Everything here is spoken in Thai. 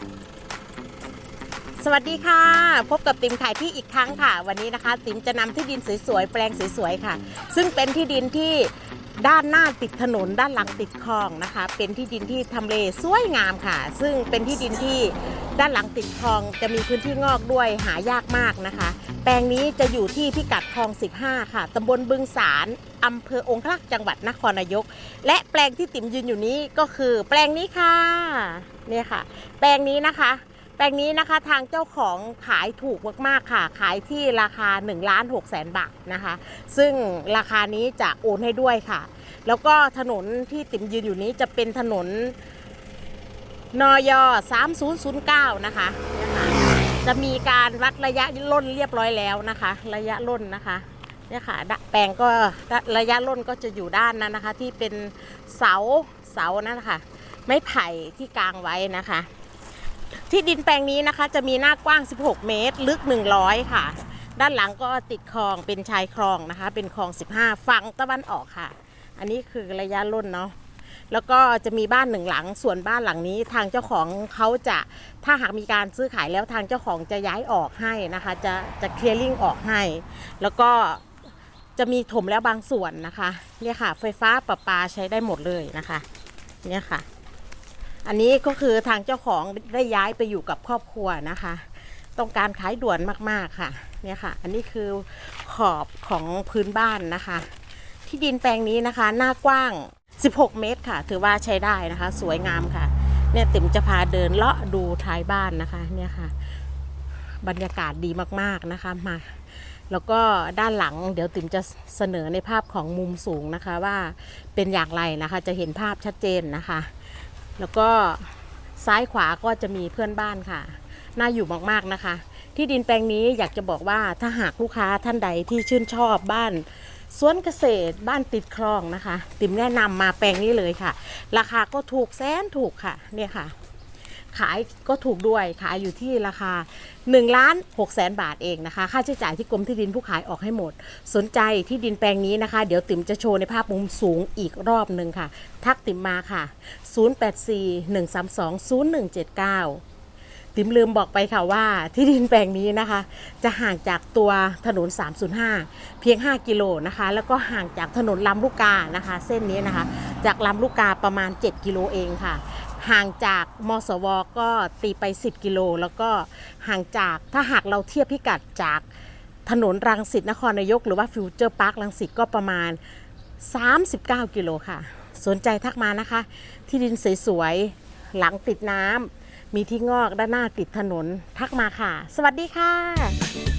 Thank you. สวัสดีค่ะ พบกับติมขายที่อีกครั้งค่ะ วันนี้นะคะ ติมจะนำที่ดินสวยๆ แปลงสวยๆ ค่ะ ซึ่งเป็นที่ดินที่ด้านหน้าติดถนนด้านหลังติดคลองนะคะ เป็นที่ดินที่ทำเลสวยงามค่ะ ซึ่งเป็นที่ดินที่ด้านหลังติดคลองจะมีพื้นที่งอกด้วยหายากมากนะคะ แปลงนี้จะอยู่ที่พิกัดคลอง 15 ค่ะตำบลบึงสารอำเภอองคลักษ์จังหวัดนครนายก และแปลงที่ติ๋มยืนอยู่นี้ก็คือ แปลงนี้ค่ะเนี่ยค่ะ แปลงนี้นะคะ แปลงนี้นะคะทางเจ้าของขายถูกมากๆค่ะ ขายที่ราคา1ล้าน6แสนบาทนะคะ ซึ่งราคานี้จะโอนให้ด้วยค่ะ แล้วก็ถนนที่ติ๋มยืนอยู่นี้จะเป็นถนนนอย3009 นะคะเนี่ยค่ะจะมีการวัดระยะล่นเรียบร้อยแล้วนะคะ ระยะล่นนะคะเนี่ยค่ะดะแปลงก็ระยะล่นก็จะอยู่ด้านนั้นนะคะ ที่เป็นเสาเสานั่นนะคะไม้ไผ่ที่กางไว้นะคะ ที่ดินแปลงนี้นะคะ จะมีหน้ากว้าง 16 เมตร ลึก 100 ค่ะ ด้านหลังก็ติดคลองเป็นชายคลองนะคะ เป็นคลอง 15 ฝั่งตะวันออกค่ะ อันนี้คือระยะล่นเนาะแล้วก็จะมีบ้านหนึ่งหลัง ส่วนบ้านหลังนี้ทางเจ้าของเขาจะถ้าหากมีการซื้อขายแล้วทางเจ้าของจะย้ายออกให้นะคะ จะจะเคลียร์ลิงออกให้ แล้วก็จะมีถมแล้วบางส่วนนะคะ เนี่ยค่ะ ไฟฟ้าประปาใช้ได้หมดเลยนะคะ เนี่ยค่ะ อันนี้ก็คือทางเจ้าของได้ย้ายไปอยู่กับครอบครัวนะคะ ต้องการขายด่วนมากๆค่ะ เนี่ยค่ะ อันนี้คือขอบของพื้นบ้านนะคะ ที่ดินแปลงนี้นะคะ หน้ากว้าง 16 เมตรค่ะ ถือว่าใช้ได้นะคะ สวยงามค่ะ เนี่ยติ๋มจะพาเดินเลาะดูท้ายบ้านนะคะ เนี่ยค่ะ บรรยากาศดีมากๆนะคะมาแล้วก็ด้านหลังเดี๋ยวติ๋มจะเสนอในภาพของมุมสูงนะคะว่าเป็นอย่างไรนะคะ จะเห็นภาพชัดเจนนะคะ แล้วก็ซ้ายขวาก็จะมีเพื่อนบ้านค่ะ น่าอยู่มากๆนะคะ ที่ดินแปลงนี้อยากจะบอกว่าถ้าหากลูกค้าท่านใดที่ชื่นชอบบ้านสวนเกษตรบ้านติดคลองนะคะ ติ๋มแนะนำมาแปลงนี้เลยค่ะ ราคาก็ถูกแสนถูกค่ะ เนี่ยค่ะ ขายก็ถูกด้วยขายอยู่ที่ราคา1ล้าน6แสนบาทเองนะคะ ค่าใช้จ่ายที่กรมที่ดินผู้ขายออกให้หมด สนใจที่ดินแปลงนี้นะคะ เดี๋ยวติ๋มจะโชว์ในภาพมุมสูงอีกรอบหนึ่งค่ะ ทักติ๋มมาค่ะ 0841320179ติ๋มลืมบอกไปค่ะว่าที่ดินแปลงนี้นะคะ จะห่างจากตัวถนน 305 เพียง 5 กิโลนะคะ แล้วก็ห่างจากถนนลำลูกกานะคะ เส้นนี้นะคะ จากลำลูกกาประมาณ 7 กิโลเองค่ะ ห่างจากมสวก็ตีไป 10 กิโล แล้วก็ห่างจากถ้าหากเราเทียบพิกัดจากถนนรังสิตนครนายก หรือว่าฟิวเจอร์พาร์ครังสิตก็ประมาณ 39 กิโลค่ะ สนใจทักมานะคะ ที่ดินสวยๆ หลังติดน้ำมีที่งอกด้านหน้าติดถนนทักมาค่ะ สวัสดีค่ะ